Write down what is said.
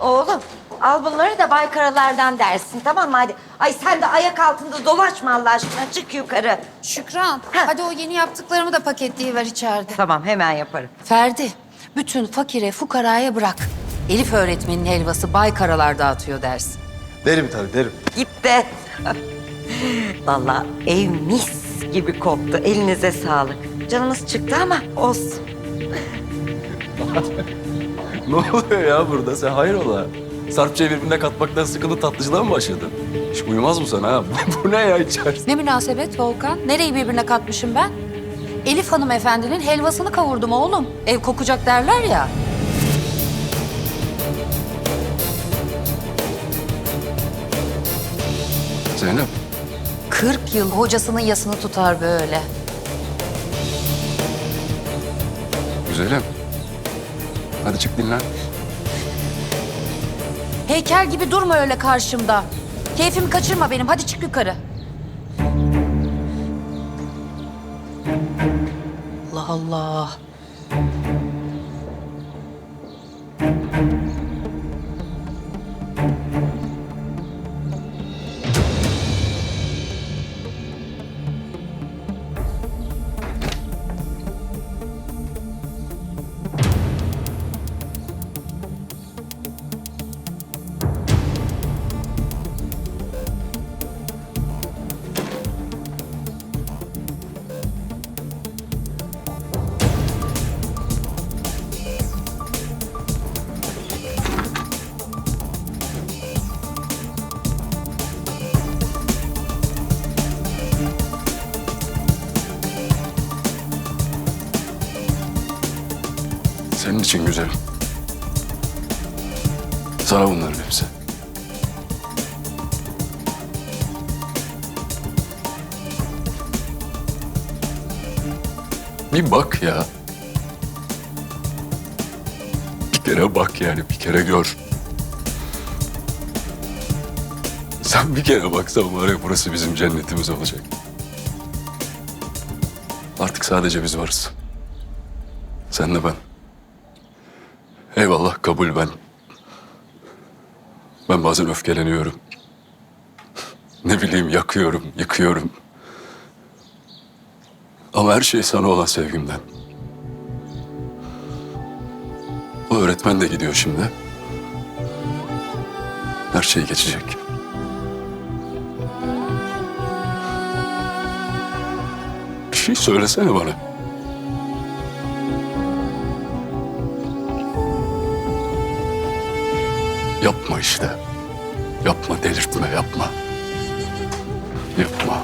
Oğlum al bunları da baykaralardan dersin tamam mı hadi. Ay sen de ayak altında dolaşma Allah aşkına çık yukarı. Şükran, Ha. hadi o yeni yaptıklarımı da paketleyiver içeride. Tamam hemen yaparım. Ferdi, bütün fakire fukaraya bırak. Elif öğretmenin helvası baykaralar dağıtıyor dersin. Derim tabii derim. Gitti. Vallahi ev mis gibi koktu. Elinize sağlık. Canımız çıktı ama olsun. Ne oluyor ya burada? Sen hayrola? Sarpçayı birbirine katmaktan sıkıldın tatlıcılığa mı başladın? Hiç uyumaz mı sana ha? Bu ne ya içerisi? Ne münasebet Volkan? Nereyi birbirine katmışım ben? Elif hanımefendinin helvasını kavurdum oğlum. Ev kokacak derler ya. Zeynep. 40 yıl hocasının yasını tutar böyle. Güzelim. Hadi çık dinlen. Heykel gibi durma öyle karşımda. Keyfimi kaçırma benim. Hadi çık yukarı. Allah Allah. Senin için güzelim. Sana bunların hepsi. Bir bak ya. Bir kere bak yani, bir kere gör. Sen bir kere baksan var ya burası bizim cennetimiz olacak. Artık sadece biz varız. Sen de ben. Eyvallah kabul ben. Ben bazen öfkeleniyorum. Ne bileyim yakıyorum, yıkıyorum. Ama her şey sana olan sevgimden. O öğretmen de gidiyor şimdi. Her şey geçecek. Bir şey söylesene bana. Yapma işte. Yapma, delirtme, yapma. Yapma.